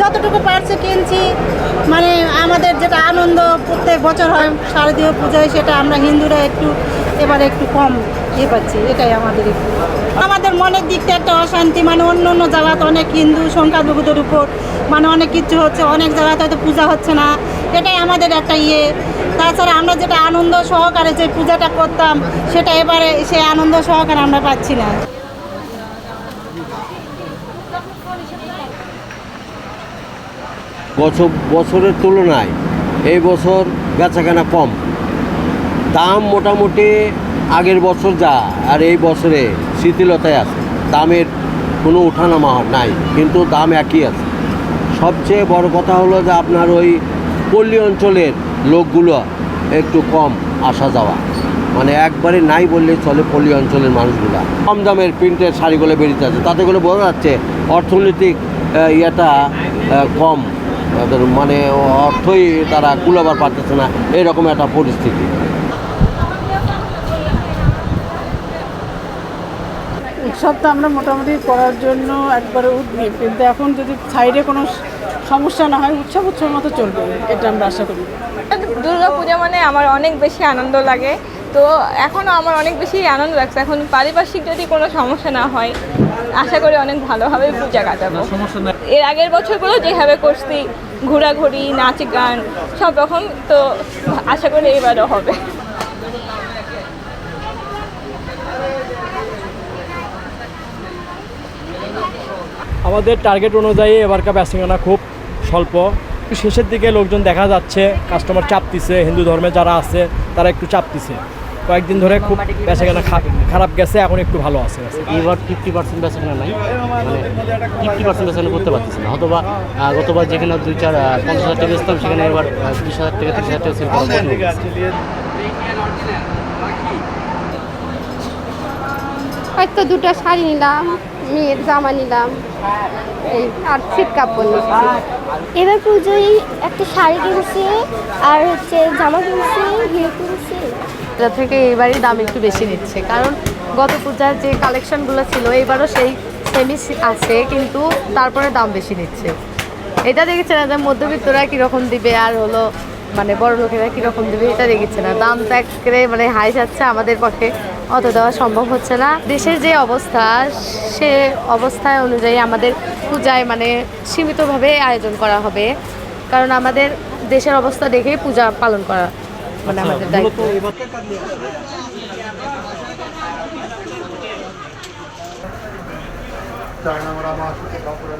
যতটুকু পারছে কিনছি। মানে আমাদের যেটা আনন্দ, প্রত্যেক বছর হয় শারদীয় পুজোয়, সেটা আমরা হিন্দুরা একটু এবারে একটু কম ইয়ে পাচ্ছি, এটাই আমাদের একটু। আমাদের মনের দিকটা একটা অশান্তি মানে অন্য অন্য জায়গাতে অনেক হিন্দু সংখ্যালঘুদের উপর মানে অনেক কিছু হচ্ছে, অনেক জায়গাতে হয়তো পূজা হচ্ছে না, এটাই আমাদের একটা ইয়ে। তাছাড়া আমরা যেটা আনন্দ সহকারে যে পূজাটা করতাম, সেটা এবারে সেই আনন্দ সহকারে আমরা পাচ্ছি না। বছর বছরের তুলনায় এই বছর বেচাকেনা কম। দাম মোটামুটি আগের বছর যা, আর এই বছরে শিথিলতায় আছে। দামের কোনো ওঠানামা নাই, কিন্তু দাম একই আছে। সবচেয়ে বড় কথা হলো যে আপনার ওই পল্লী অঞ্চলের লোকগুলো একটু কম আসা যাওয়া। মানে একবারে নাই বললে চলে পল্লী অঞ্চলের মানুষগুলা। কম দামের প্রিন্টের শাড়িগুলো বেরিয়ে আছে তাতে করে বোঝা যাচ্ছে অর্থনৈতিক ইয়েটা কম। মানে অর্থই তারা কুলাবার পারতেছে না। এরকম একটা পরিস্থিতি। উৎসব তো আমরা মোটামুটি করার জন্য একবারে উদ্গ্রীব কিন্তু এখন যদি সাইডে কোনো সমস্যা না হয় উৎসব উৎসব মতো চলবে এটা আমরা আশা করি। দুর্গা পূজা মানে আমার অনেক বেশি আনন্দ লাগে। তো এখনও আমার অনেক বেশি আনন্দ লাগছে। এখন পারিপার্শ্বিক যদি কোনো সমস্যা না হয় আশা করি অনেক ভালোভাবে পূজা কাটাবো। এর আগের বছরগুলো যেভাবে করছি ঘোরাঘুরি নাচ গান সব রকম তো আশা করি এবারও হবে। আমাদের টার্গেট অনুযায়ী এবারকার বেসিংনা খুব স্বল্প। শেষের দিকে লোকজন দেখা যাচ্ছে কাস্টমার চাপ দিছে হিন্দু ধর্মে যারা আছে তারা একটু চাপ দিছে। কয়েকদিন ধরে খুব বেচাকেনা খারাপ গেছে এখন একটু ভালো আছে। এবার ফিফটি পার্সেন্ট বেচাকেনা নাই মানে ফিফটি পার্সেন্ট বেচাকেনা করতে পারতেছি না। অথবা গতবার যেখানে দুই চার পঞ্চাশ হাজার টাকা বেচতাম সেখানে এবার বিশ হাজার টাকা ত্রিশ হাজার টাকা সেল করা হয়ে। হয়তো দুটো শাড়ি নিলাম। মেয়ের জামা নিলাম, এই আর শীত কাপড় নিচ্ছি এবার পুজোয় একটা শাড়ি কিনছি, আর হচ্ছে জামা কিনছি হিল কিনছি। পূজা থেকে এবারই দাম একটু বেশি নিচ্ছে, কারণ গত পূজার যে কালেকশনগুলো ছিল, এবারও সেই সেমি আছে, কিন্তু তারপরে দাম বেশি নিচ্ছে। এটা দেখেছে না যে মধ্যবিত্তরা কীরকম দিবে, আর হলো মানে বড় লোকেরা কীরকম দিবে, এটা দেখেছে না। দামটা একেবারে মানে হাই যাচ্ছে আমাদের পক্ষে। অত দেওয়া সম্ভব হচ্ছে না। দেশের যে অবস্থা সে অবস্থায় অনুযায়ী আমাদের পূজায় মানে সীমিতভাবে আয়োজন করা হবে। কারণ আমাদের দেশের অবস্থা দেখেই পূজা পালন করা মানে আমাদের দায়িত্ব। চায়না আমরা মাছ কাপড়ে